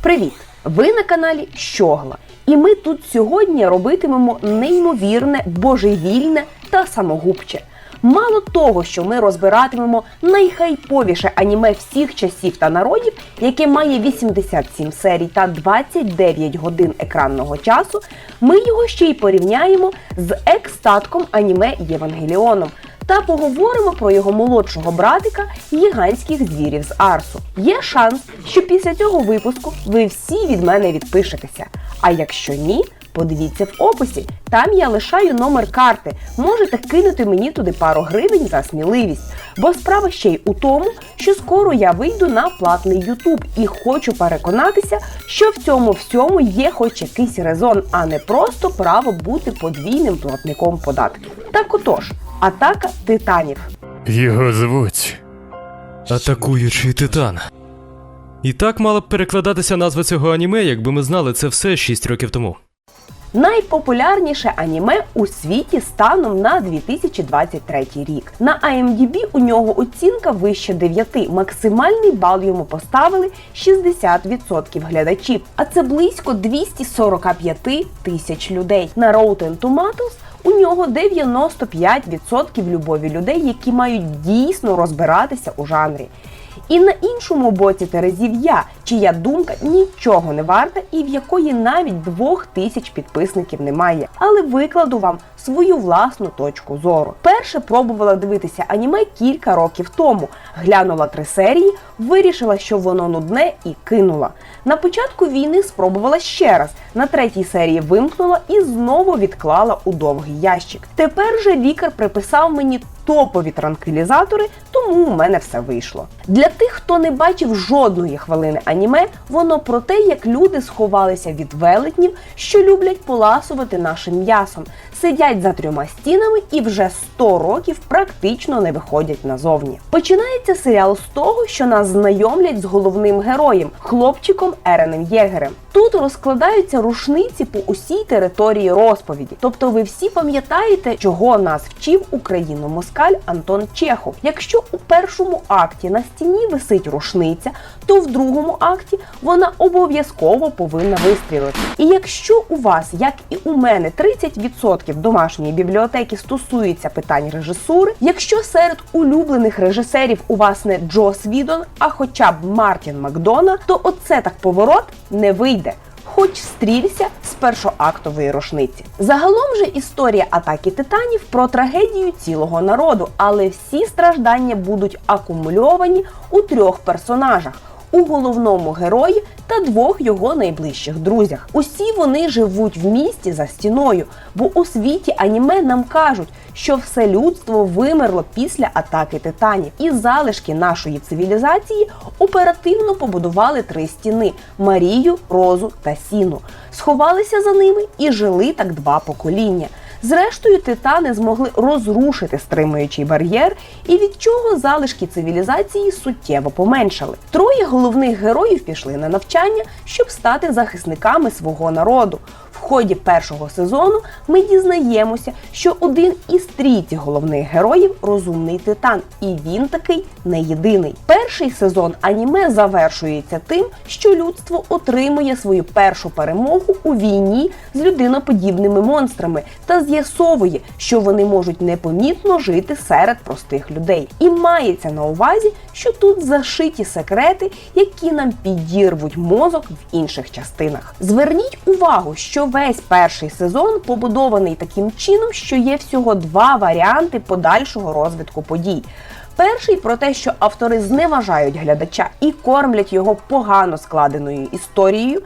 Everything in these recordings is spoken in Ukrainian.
Привіт! Ви на каналі Щогла. І ми тут сьогодні робитимемо неймовірне, божевільне та самогубче. Мало того, що ми розбиратимемо найхайповіше аніме всіх часів та народів, яке має 87 серій та 29 годин екранного часу, ми його ще й порівняємо з екстатком аніме Євангеліоном та поговоримо про його молодшого братика гігантських звірів з Арсу. Є шанс, що після цього випуску ви всі від мене відпишетеся. А якщо ні, подивіться в описі. Там я лишаю номер карти. Можете кинути мені туди пару гривень за сміливість. Бо справа ще й у тому, що скоро я вийду на платний Ютуб і хочу переконатися, що в цьому всьому є хоч якийсь резон, а не просто право бути подвійним платником податків. Так отож, атака титанів. Його звуть. Атакуючий титан. І так мала б перекладатися назва цього аніме, якби ми знали це все 6 років тому. Найпопулярніше аніме у світі станом на 2023 рік. На IMDb у нього оцінка вище 9. Максимальний бал йому поставили 60% глядачів, а це близько 245 тисяч людей. На Rotten Tomatoes у нього 95% любові людей, які мають дійсно розбиратися у жанрі. І на іншому боці терезів я, чия думка нічого не варта і в якої навіть двох тисяч підписників немає. Але викладу вам свою власну точку зору. Перше пробувала дивитися аніме кілька років тому. Глянула три серії, вирішила, що воно нудне, і кинула. На початку війни спробувала ще раз. На третій серії вимкнула і знову відклала у довгий ящик. Тепер же лікар приписав мені топові транквілізатори, тому у мене все вийшло. Для тих, хто не бачив жодної хвилини аніме, воно про те, як люди сховалися від велетнів, що люблять поласувати нашим м'ясом, сидять за трьома стінами і вже 100 років практично не виходять назовні. Починається серіал з того, що нас знайомлять з головним героєм, хлопчиком Еренем Єгерем. Тут розкладаються рушниці по усій території розповіді. Тобто ви всі пам'ятаєте, чого нас вчив україно-москаль Антон Чехов. Якщо у першому акті на стіні висить рушниця, то в другому акті вона обов'язково повинна вистрілити. І якщо у вас, як і у мене, 30% домашньої бібліотеки стосується питань режисури, якщо серед улюблених режисерів у вас не Джос Відон, а хоча б Мартін Макдона, то оце так поворот не вийде. Хоч стрілься з першоактової рушниці. Загалом же історія атаки титанів про трагедію цілого народу, але всі страждання будуть акумульовані у трьох персонажах. У головному герої та двох його найближчих друзях. Усі вони живуть в місті за стіною, бо у світі аніме нам кажуть, що все людство вимерло після атаки титанів, і залишки нашої цивілізації оперативно побудували три стіни: Марію, Розу та Сіну. Сховалися за ними і жили так два покоління. Зрештою, титани змогли розрушити стримуючий бар'єр, і від чого залишки цивілізації суттєво поменшали. Троє головних героїв пішли на навчання, щоб стати захисниками свого народу. В ході першого сезону ми дізнаємося, що один із трійці головних героїв розумний титан, і він такий не єдиний. Перший сезон аніме завершується тим, що людство отримує свою першу перемогу у війні з людиноподібними монстрами та з'ясовує, що вони можуть непомітно жити серед простих людей. І мається на увазі, що тут зашиті секрети, які нам підірвуть мозок в інших частинах. Зверніть увагу, що весь перший сезон побудований таким чином, що є всього два варіанти подальшого розвитку подій. Перший про те, що автори зневажають глядача і кормлять його погано складеною історією,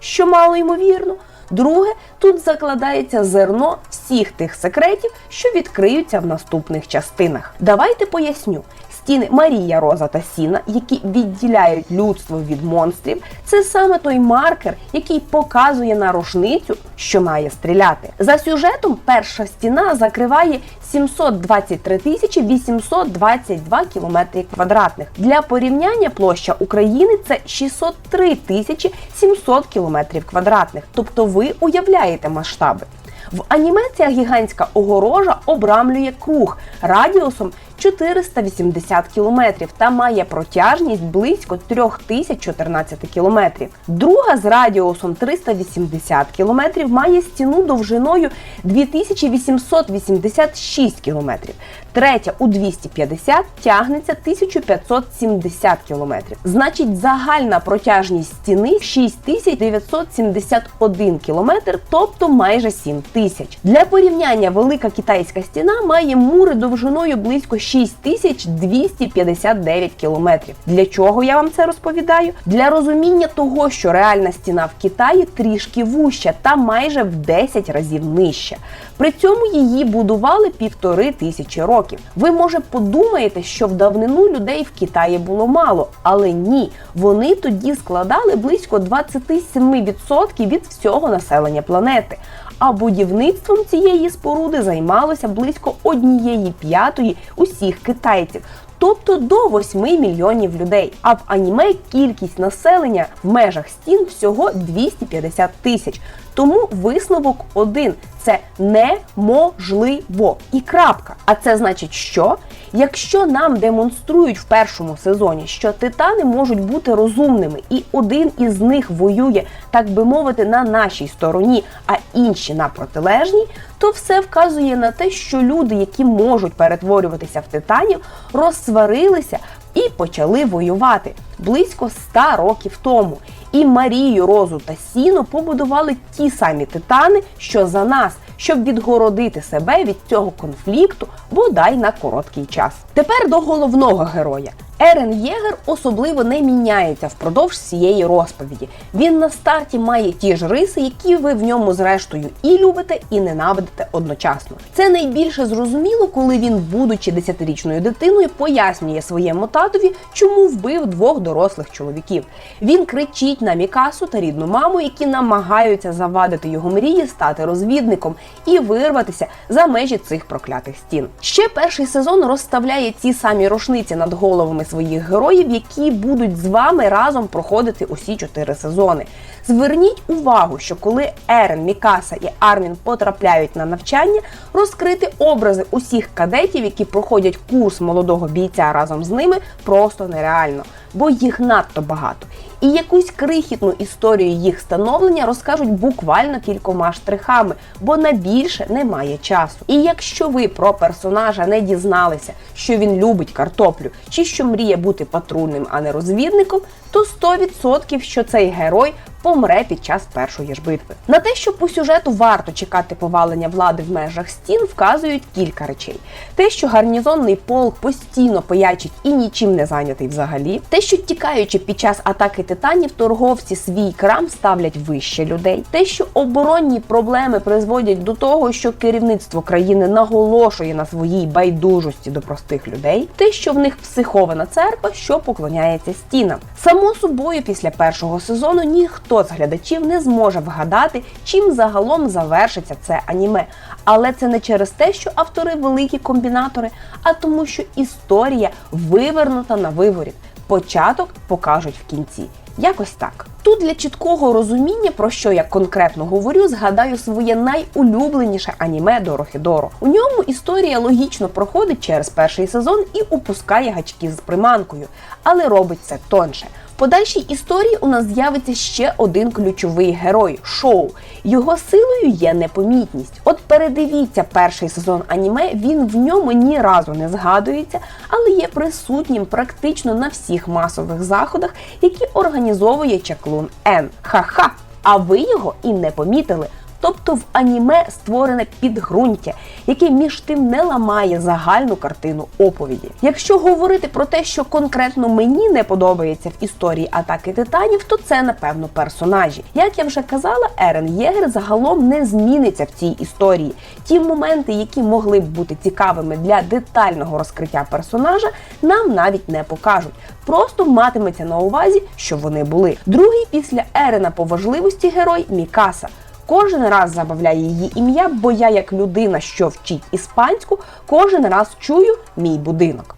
що мало ймовірно. Друге, тут закладається зерно всіх тих секретів, що відкриються в наступних частинах. Давайте поясню. Стіни Марія, Роза та Сіна, які відділяють людство від монстрів, це саме той маркер, який показує на рушницю, що має стріляти. За сюжетом перша стіна закриває 723 тисячі 822 кілометри квадратних. Для порівняння площа України це 603 тисячі 700 кілометрів квадратних. Тобто ви уявляєте масштаби. В аніме ця гігантська огорожа обрамлює круг радіусом 480 кілометрів та має протяжність близько 3014 кілометрів. Друга з радіусом 380 кілометрів має стіну довжиною 2886 кілометрів. Третя у 250 тягнеться 1570 кілометрів. Значить, загальна протяжність стіни 6971 кілометр, тобто майже 7 тисяч. Для порівняння велика китайська стіна має мури довжиною близько 6259 кілометрів. Для чого я вам це розповідаю? Для розуміння того, що реальна стіна в Китаї трішки вуща та майже в 10 разів нижча. При цьому її будували півтори тисячі років. Ви може подумаєте, що в давнину людей в Китаї було мало, але ні, вони тоді складали близько 27% від всього населення планети. А будівництвом цієї споруди займалося близько однієї п'ятої усіх китайців. Тобто до 8 мільйонів людей. А в аніме кількість населення в межах стін всього 250 тисяч. Тому висновок один це неможливо. І крапка. А це значить, що якщо нам демонструють в першому сезоні, що титани можуть бути розумними, і один із них воює, так би мовити, на нашій стороні, а інші на протилежній, то все вказує на те, що люди, які можуть перетворюватися в титанів, розсварилися і почали воювати близько 100 років тому. І Марію, Розу та Сіно побудували ті самі титани, що за нас, щоб відгородити себе від цього конфлікту, бодай на короткий час. Тепер до головного героя. Ерен Єгер особливо не міняється впродовж цієї розповіді. Він на старті має ті ж риси, які ви в ньому зрештою і любите, і ненавидите одночасно. Це найбільше зрозуміло, коли він, будучи десятирічною дитиною, пояснює своєму татові, чому вбив двох дорослих чоловіків. Він кричить на Мікасу та рідну маму, які намагаються завадити його мрії стати розвідником і вирватися за межі цих проклятих стін. Ще перший сезон розставляє ці самі рушниці над головами своїх героїв, які будуть з вами разом проходити усі чотири сезони. Зверніть увагу, що коли Ерен, Мікаса і Армін потрапляють на навчання, розкрити образи усіх кадетів, які проходять курс молодого бійця разом з ними, просто нереально, бо їх надто багато. І якусь крихітну історію їх становлення розкажуть буквально кількома штрихами, бо на більше немає часу. І якщо ви про персонажа не дізналися, що він любить картоплю, чи що мріє бути патрульним, а не розвідником, то 100% що цей герой помре під час першої ж битви. На те, що по сюжету варто чекати повалення влади в межах стін, вказують кілька речей: те, що гарнізонний полк постійно пиячить і нічим не зайнятий взагалі, те, що тікаючи під час атаки титанів, торговці свій крам ставлять вище людей, те, що оборонні проблеми призводять до того, що керівництво країни наголошує на своїй байдужості до простих людей, те, що в них психована церква, що поклоняється стінам. Само собою, після першого сезону ніхто з глядачів не зможе вгадати, чим загалом завершиться це аніме. Але це не через те, що автори великі комбінатори, а тому, що історія вивернута на виворіт. Початок покажуть в кінці. Якось так. Тут для чіткого розуміння, про що я конкретно говорю, згадаю своє найулюбленіше аніме Дорохідоро. У ньому історія логічно проходить через перший сезон і упускає гачки з приманкою, але робить це тонше. Подальшій історії у нас з'явиться ще один ключовий герой шоу. Його силою є непомітність. От передивіться перший сезон аніме, він в ньому ні разу не згадується, але є присутнім практично на всіх масових заходах, які організовує чаклун Н. Ха-ха! А ви його і не помітили. Тобто в аніме створене підґрунтя, яке між тим не ламає загальну картину оповіді. Якщо говорити про те, що конкретно мені не подобається в історії атаки титанів, то це напевно персонажі. Як я вже казала, Ерен Єгер загалом не зміниться в цій історії. Ті моменти, які могли б бути цікавими для детального розкриття персонажа, нам навіть не покажуть. Просто матиметься на увазі, що вони були. Другий після Ерена по важливості герой Мікаса. Кожен раз забавляє її ім'я, бо я, як людина, що вчить іспанську, кожен раз чую мій будинок.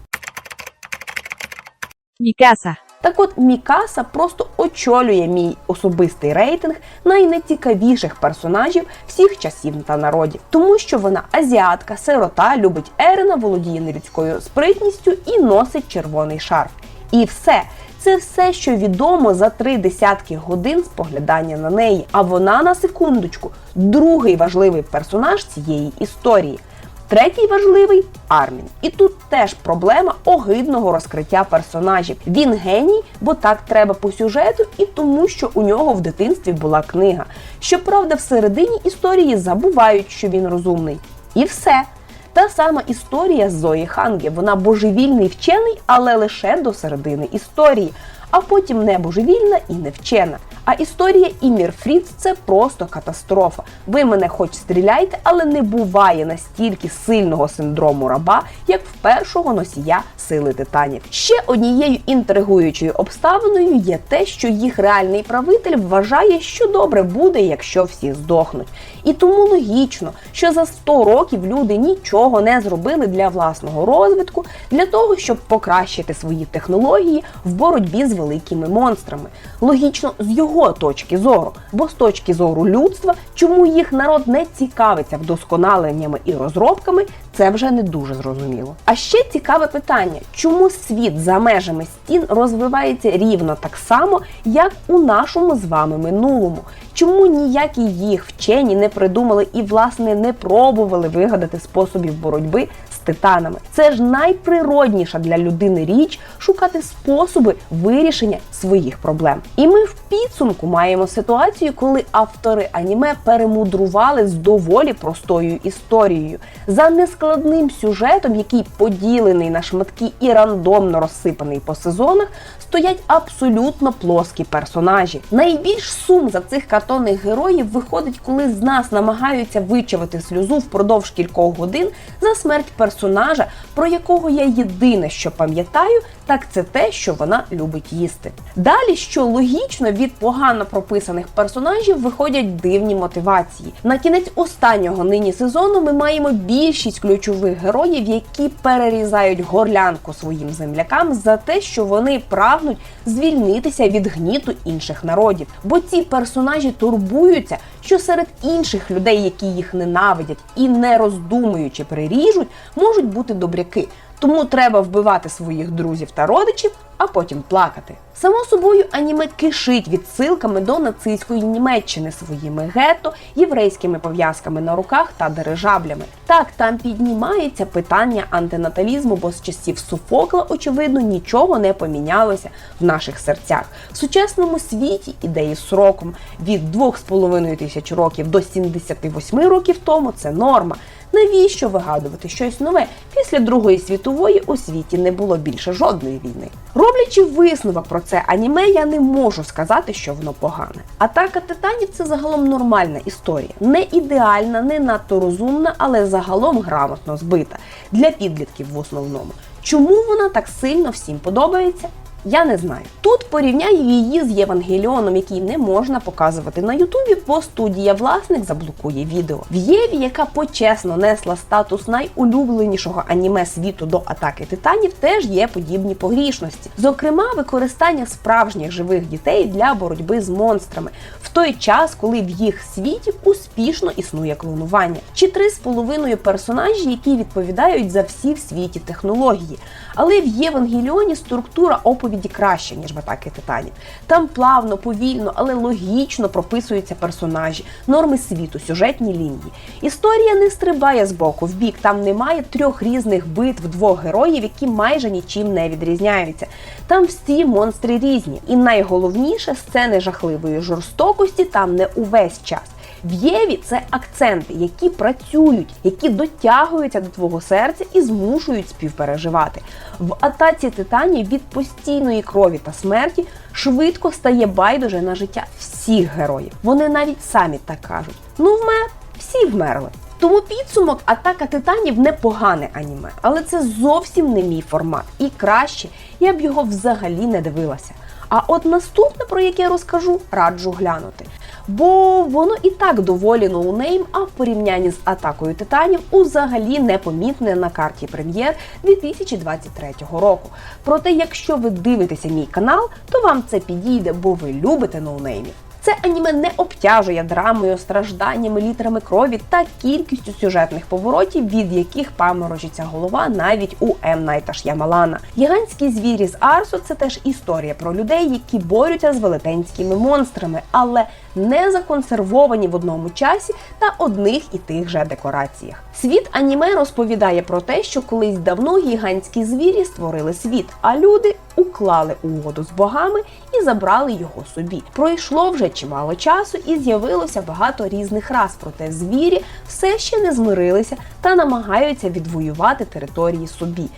Casa. Так от Мікаса просто очолює мій особистий рейтинг найнецікавіших персонажів всіх часів та народів, тому що вона азіатка, сирота, любить Ерена, володіє нелюдською спритністю і носить червоний шарф. І все. Це все, що відомо за три десятки годин споглядання на неї. А вона на секундочку, другий важливий персонаж цієї історії. Третій важливий Армін. І тут теж проблема огидного розкриття персонажів. Він геній, бо так треба по сюжету, і тому, що у нього в дитинстві була книга. Щоправда, всередині історії забувають, що він розумний. І все. Та сама історія з Зої Ханге. Вона божевільний вчений, але лише до середини історії, а потім не божевільна і не вчена. А історія Імір Фріц це просто катастрофа. Ви мене хоч стріляйте, але не буває настільки сильного синдрому раба, як в першого носія сили титанів. Ще однією інтригуючою обставиною є те, що їх реальний правитель вважає, що добре буде, якщо всі здохнуть. І тому логічно, що за 100 років люди нічого не зробили для власного розвитку, для того, щоб покращити свої технології в боротьбі з великими монстрами. Логічно з його точки зору, бо з точки зору людства, чому їх народ не цікавиться вдосконаленнями і розробками, це вже не дуже зрозуміло. А ще цікаве питання: чому світ за межами стін розвивається рівно так само, як у нашому з вами минулому? Чому ніякі їх вчені не придумали і, власне, не пробували вигадати способів боротьби титанами? Це ж найприродніша для людини річ шукати способи вирішення своїх проблем. І ми в підсумку маємо ситуацію, коли автори аніме перемудрували з доволі простою історією за нескладним сюжетом, який поділений на шматки і рандомно розсипаний по сезонах. Стоять абсолютно плоскі персонажі. Найбільш сум за цих картонних героїв виходить, коли з нас намагаються вичавити сльозу впродовж кількох годин за смерть персонажа, про якого я єдине, що пам'ятаю, так це те, що вона любить їсти. Далі, що логічно, від погано прописаних персонажів виходять дивні мотивації. На кінець останнього нині сезону ми маємо більшість ключових героїв, які перерізають горлянку своїм землякам за те, що вони прагнуть звільнитися від гніту інших народів. Бо ці персонажі турбуються, що серед інших людей, які їх ненавидять і не роздумуючи приріжуть, можуть бути добряки. Тому треба вбивати своїх друзів та родичів, а потім плакати. Само собою, аніме кишить відсилками до нацистської Німеччини своїми гетто, єврейськими пов'язками на руках та дирижаблями. Так, там піднімається питання антинаталізму, бо з часів Софокла, очевидно, нічого не помінялося в наших серцях. В сучасному світі ідеї сроком від 2,5 тисяч років до 78 років тому це норма. Навіщо вигадувати щось нове? Після Другої світової у світі не було більше жодної війни. Роблячи висновок про це аніме, я не можу сказати, що воно погане. Атака титанів це загалом нормальна історія, не ідеальна, не надто розумна, але загалом грамотно збита для підлітків в основному. Чому вона так сильно всім подобається? Я не знаю. Тут порівняю її з Євангеліоном, який не можна показувати на Ютубі, бо студія власник заблокує відео. В Єві, яка почесно несла статус найулюбленішого аніме світу до атаки титанів, теж є подібні погрішності. Зокрема, використання справжніх живих дітей для боротьби з монстрами в той час, коли в їх світі успішно існує клонування, чи три з половиною персонажі, які відповідають за всі в світі технології. Але в Євангеліоні структура оповіді краще, ніж в атаки титанів. Там плавно, повільно, але логічно прописуються персонажі, норми світу, сюжетні лінії. Історія не стрибає з боку в бік. Там немає трьох різних битв двох героїв, які майже нічим не відрізняються. Там всі монстри різні, і найголовніше сцени жахливої жорстокості там не увесь час. В Єві це акценти, які працюють, які дотягуються до твого серця і змушують співпереживати. В атаці титанів від постійної крові та смерті швидко стає байдуже на життя всіх героїв. Вони навіть самі так кажуть: ну вмер, всі вмерли. Тому підсумок атака титанів непогане аніме, але це зовсім не мій формат. І краще я б його взагалі не дивилася. А от наступне, про яке я розкажу, раджу глянути. Бо воно і так доволі ноунейм, а в порівнянні з атакою титанів узагалі непомітне на карті прем'єр 2023 року. Проте, якщо ви дивитеся мій канал, то вам це підійде, бо ви любите ноунеймів. Це аніме не обтяжує драмою, стражданнями, літрами крові та кількістю сюжетних поворотів, від яких паморочиться голова навіть у М. Найта Ш'ямалана. Гігантські звірі з Арсу це теж історія про людей, які борються з велетенськими монстрами, але не законсервовані в одному часі та одних і тих же декораціях. Світ аніме розповідає про те, що колись давно гігантські звірі створили світ, а люди уклали угоду з богами і забрали його собі. Пройшло вже чимало часу і з'явилося багато різних рас, проте звірі все ще не змирилися та намагаються відвоювати території собі.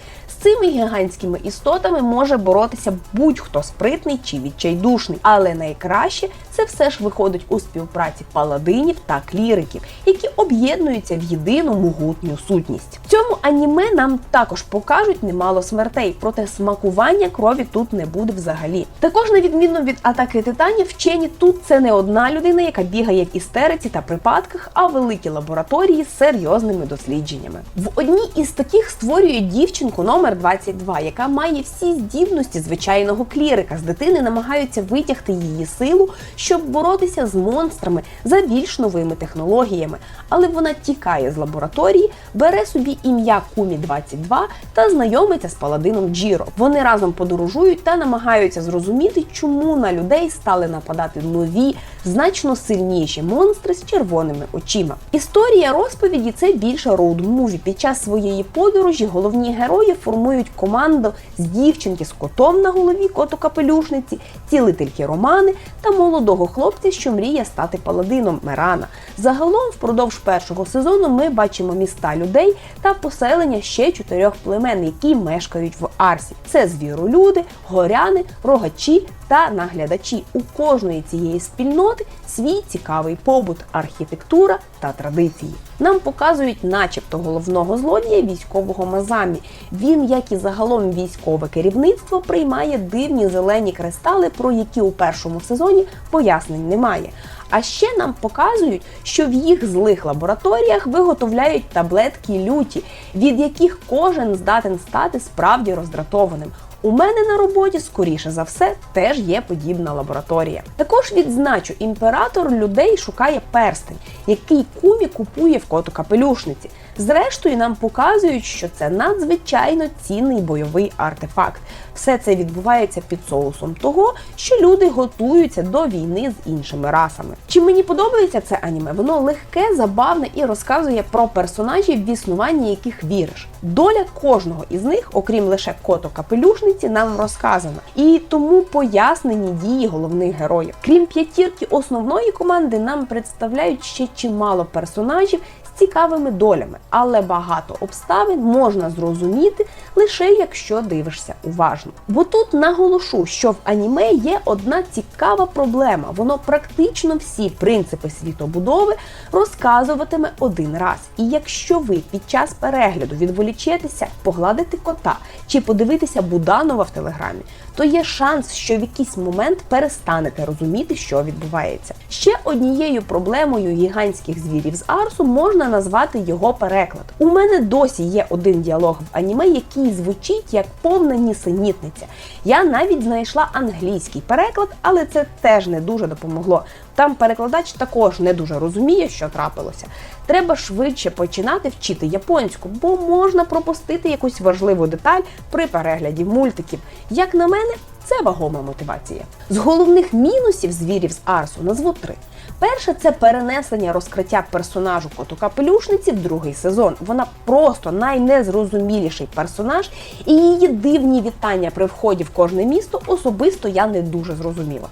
Цими гігантськими істотами може боротися будь-хто спритний чи відчайдушний, але найкраще це все ж виходить у співпраці паладинів та кліриків, які об'єднуються в єдину могутню сутність. В цьому аніме нам також покажуть немало смертей, проте смакування крові тут не буде взагалі. Також, на відміну від атаки титанів, вчені тут це не одна людина, яка бігає в істериці та припадках, а великі лабораторії з серйозними дослідженнями. В одній із таких створює дівчинку номер 22, яка має всі здібності звичайного клірика. З дитини намагаються витягти її силу, щоб боротися з монстрами за більш новими технологіями. Але вона тікає з лабораторії, бере собі ім'я Кумі 22 та знайомиться з паладином Джіро. Вони разом подорожують та намагаються зрозуміти, чому на людей стали нападати нові, значно сильніші монстри з червоними очима. Історія розповіді це більше роуд-муві. Під час своєї подорожі головні герої формують команду з дівчинки з котом на голові, коту капелюшниці, цілительки Романи та молодого хлопця, що мріє стати паладином Мерана. Загалом, впродовж першого сезону, ми бачимо міста людей та поселення ще чотирьох племен, які мешкають в Арсі. Це звіролюди, горяни, рогачі та наглядачі. У кожної цієї спільноти свій цікавий побут, архітектура та традиції. Нам показують, начебто, головного злодія військового Мазамі. Він, як і загалом військове керівництво, приймає дивні зелені кристали, про які у першому сезоні пояснень немає. А ще нам показують, що в їх злих лабораторіях виготовляють таблетки люті, від яких кожен здатен стати справді роздратованим. У мене на роботі, скоріше за все, теж є подібна лабораторія. Також відзначу, імператор людей шукає перстень, який кумі купує в коту капелюшниці. Зрештою, нам показують, що це надзвичайно цінний бойовий артефакт. Все це відбувається під соусом того, що люди готуються до війни з іншими расами. Чи мені подобається це аніме? Воно легке, забавне і розказує про персонажів, в існуванні яких віриш. Доля кожного із них, окрім лише кото капелюшниці, нам розказана. І тому пояснені дії головних героїв. Крім п'ятірки основної команди, нам представляють ще чимало персонажів цікавими долями, але багато обставин можна зрозуміти лише якщо дивишся уважно. Бо тут наголошу, що в аніме є одна цікава проблема. Воно практично всі принципи світобудови розказуватиме один раз. І якщо ви під час перегляду відволічетеся, погладити кота чи подивитися Буданова в телеграмі, то є шанс, що в якийсь момент перестанете розуміти, що відбувається. Ще однією проблемою гігантських звірів з Арсу можна назвати його переклад. У мене досі є один діалог в аніме, який звучить як повна нісенітниця. Я навіть знайшла англійський переклад, але це теж не дуже допомогло. Там перекладач також не дуже розуміє, що трапилося. Треба швидше починати вчити японську, бо можна пропустити якусь важливу деталь при перегляді мультиків. Як на мене, це вагома мотивація. З головних мінусів звірів з Арсу назву три. Перше це перенесення розкриття персонажу коту капелюшниці в другий сезон. Вона просто найнезрозуміліший персонаж, і її дивні вітання при вході в кожне місто особисто я не дуже зрозуміла.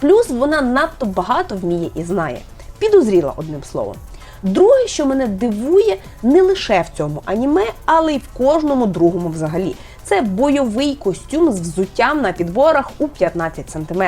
Плюс вона надто багато вміє і знає. Підозріла одним словом. Друге, що мене дивує, не лише в цьому аніме, але й в кожному другому взагалі. Це бойовий костюм з взуттям на підборах у 15 см.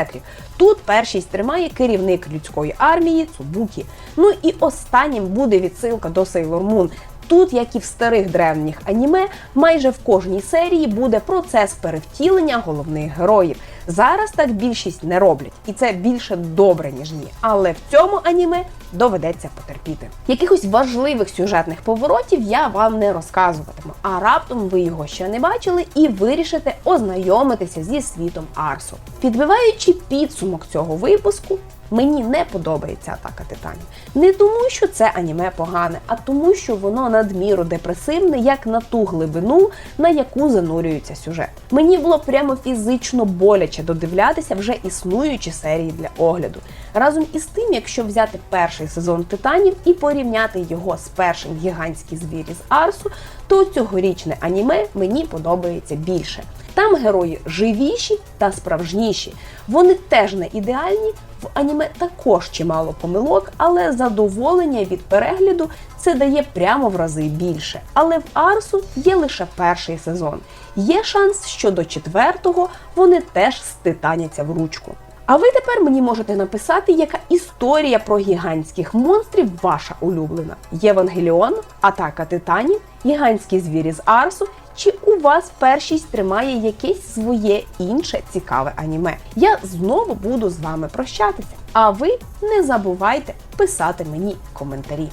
Тут першість тримає керівник людської армії Цубукі. Ну і останнім буде відсилка до Sailor Moon. Тут, як і в старих древніх аніме, майже в кожній серії буде процес перевтілення головних героїв. Зараз так більшість не роблять, і це більше добре, ніж ні. Але в цьому аніме доведеться потерпіти. Якихось важливих сюжетних поворотів я вам не розказуватиму, а раптом ви його ще не бачили і вирішите ознайомитися зі світом Арсу. Підбиваючи підсумок цього випуску, Мені не подобається атака титанів. Не тому, що це аніме погане, а тому, що воно надміру депресивне, як на ту глибину, на яку занурюється сюжет. Мені було прямо фізично боляче додивлятися вже існуючі серії для огляду. Разом із тим, якщо взяти перший сезон титанів і порівняти його з першим гігантський звір із Арсу, то цьогорічне аніме мені подобається більше. Там герої живіші та справжніші. Вони теж не ідеальні. В аніме також чимало помилок, але задоволення від перегляду це дає прямо в рази більше. Але в Арсу є лише перший сезон. Є шанс, що до четвертого вони теж ститаняться в ручку. А ви тепер мені можете написати, яка історія про гігантських монстрів ваша улюблена: Євангеліон, Атака Титанів, Гігантські звірі з Арсу. Чи у вас першість тримає якесь своє інше цікаве аніме? Я знову буду з вами прощатися. А ви не забувайте писати мені коментарі.